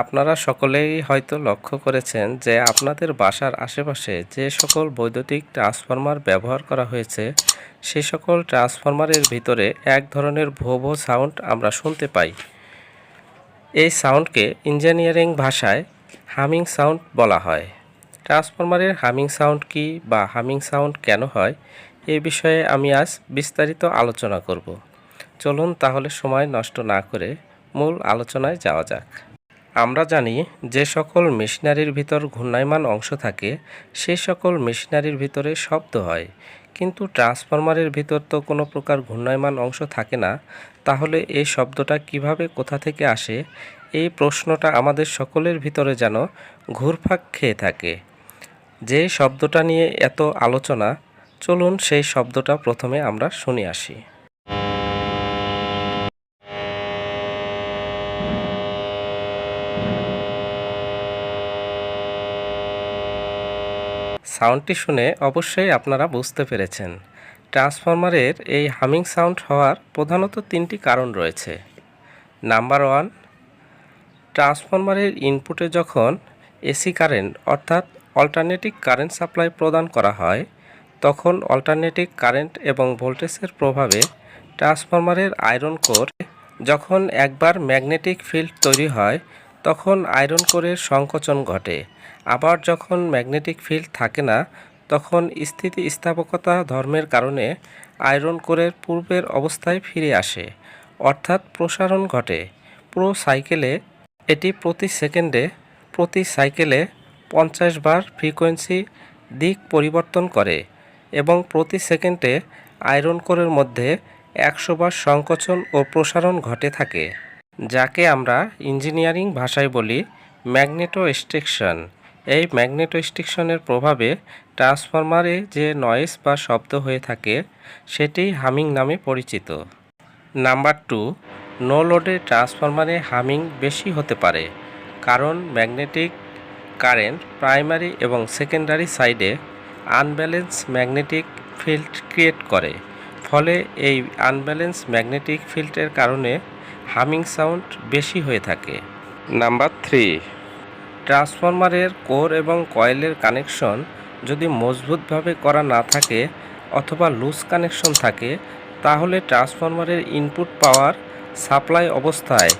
আপনারা সকলেই হয়তো লক্ষ্য করেছেন যে আপনাদের বাসার আশেপাশে যে সকল বৈদ্যুতিক ট্রান্সফরমার ব্যবহার করা হয়েছে, সে সকল ট্রান্সফরমারের ভিতরে এক ধরনের ভো ভো সাউন্ড আমরা শুনতে পাই। এই সাউন্ডকে ইঞ্জিনিয়ারিং ভাষায় হামিং সাউন্ড বলা হয়। ট্রান্সফরমারের হামিং সাউন্ড কি বা হামিং সাউন্ড কেন হয়, এ বিষয়ে আমি আজ বিস্তারিত আলোচনা করব। চলুন তাহলে সময় নষ্ট না করে মূল আলোচনায় যাওয়া যাক। আমরা জানি যে সকল মেশিনারির ভিতর ঘূর্ণায়মান অংশ থাকে সেই সকল মেশিনারির ভিতরে শব্দ হয়। কিন্তু ট্রান্সফরমারের ভিতর তো কোনো প্রকার ঘূর্ণায়মান অংশ থাকে না, তাহলে এই শব্দটা কীভাবে কোথা থেকে আসে? এই প্রশ্নটা আমাদের সকলের ভিতরে যেন ঘুরপাক খেয়ে থাকে। যে শব্দটা নিয়ে এত আলোচনা, চলুন সেই শব্দটা প্রথমে আমরা শুনে আসি। সাউন্ডটি শুনে অবশ্যই আপনারা বুঝতে পেরেছেন। ট্রান্সফরমারের এই হামিং সাউন্ড হওয়ার প্রধানত তিনটি কারণ রয়েছে। নাম্বার ওয়ান, ট্রান্সফরমারের ইনপুটে যখন এসি কারেন্ট অর্থাৎ অল্টারনেটিভ কারেন্ট সাপ্লাই প্রদান করা হয়, তখন অল্টারনেটিভ কারেন্ট এবং ভোল্টেজের প্রভাবে ট্রান্সফরমারের আয়রন কোর যখন একবার ম্যাগনেটিক ফিল্ড তৈরি হয় তখন আয়রন কোরের সংকোচন ঘটে। আবার যখন ম্যাগনেটিক ফিল্ড থাকে না, তখন স্থিতিস্থাপকতা ধর্মের কারণে আয়রন কোরের পূর্বের অবস্থায় ফিরে আসে, অর্থাৎ প্রসারণ ঘটে। পুরো সাইকেলে এটি প্রতি সেকেন্ডে, প্রতি সাইকেলে পঞ্চাশ বার ফ্রিকোয়েন্সি দিক পরিবর্তন করে এবং প্রতি সেকেন্ডে আয়রন কোরের মধ্যে একশো বার সংকোচন ও প্রসারণ ঘটে থাকে। যাকে আমরা ইঞ্জিনিয়ারিং ভাষায় বলি ম্যাগনেটোস্ট্রিকশন। এই ম্যাগনেটোস্ট্রিকশনের প্রভাবে ট্রান্সফরমারে যে নয়েজ বা শব্দ হয়ে থাকে, সেটি হামিং নামে পরিচিত। নাম্বার টু, নো লোডে ট্রান্সফরমারে হামিং বেশি হতে পারে, কারণ ম্যাগনেটিক কারেন্ট প্রাইমারি এবং সেকেন্ডারি সাইডে আনব্যালেন্স ম্যাগনেটিক ফিল্ড ক্রিয়েট করে। ফলে এই আনব্যালেন্স ম্যাগনেটিক ফিল্ডের কারণে হামিং সাউন্ড বেশি হয়ে থাকে। নাম্বার থ্রি, ট্রান্সফরমারের কোর এবং কয়েলের কানেকশন যদি মজবুতভাবে করা না থাকে অথবা লুজ কানেকশন থাকে, তাহলে ট্রান্সফরমারের ইনপুট পাওয়ার সাপ্লাই অবস্থায়,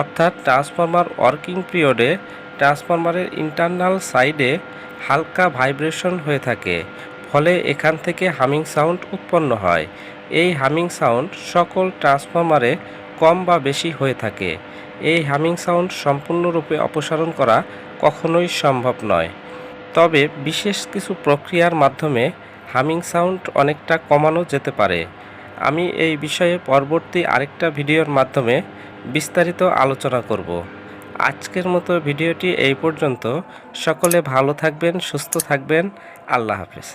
অর্থাৎ ট্রান্সফরমার ওয়ার্কিং পিরিয়ডে ট্রান্সফরমারের ইন্টারনাল সাইডে হালকা ভাইব্রেশন হয়ে থাকে, ফলে এখান থেকে হামিং সাউন্ড উৎপন্ন হয়। এই হামিং সাউন্ড সকল ট্রান্সফরমারে কম বা বেশি হয়ে থাকে। এই হামিং সাউন্ড সম্পূর্ণরূপে অপসারণ করা কখনোই সম্ভব নয়। তবে বিশেষ কিছু প্রক্রিয়ার মাধ্যমে হামিং সাউন্ড অনেকটা কমানো যেতে পারে। আমি এই বিষয়ে পরবর্তী আরেকটা ভিডিওর মাধ্যমে বিস্তারিত আলোচনা করব। আজকের মতো ভিডিওটি এই পর্যন্ত। সকলে ভালো থাকবেন, সুস্থ থাকবেন। আল্লাহ হাফেজ।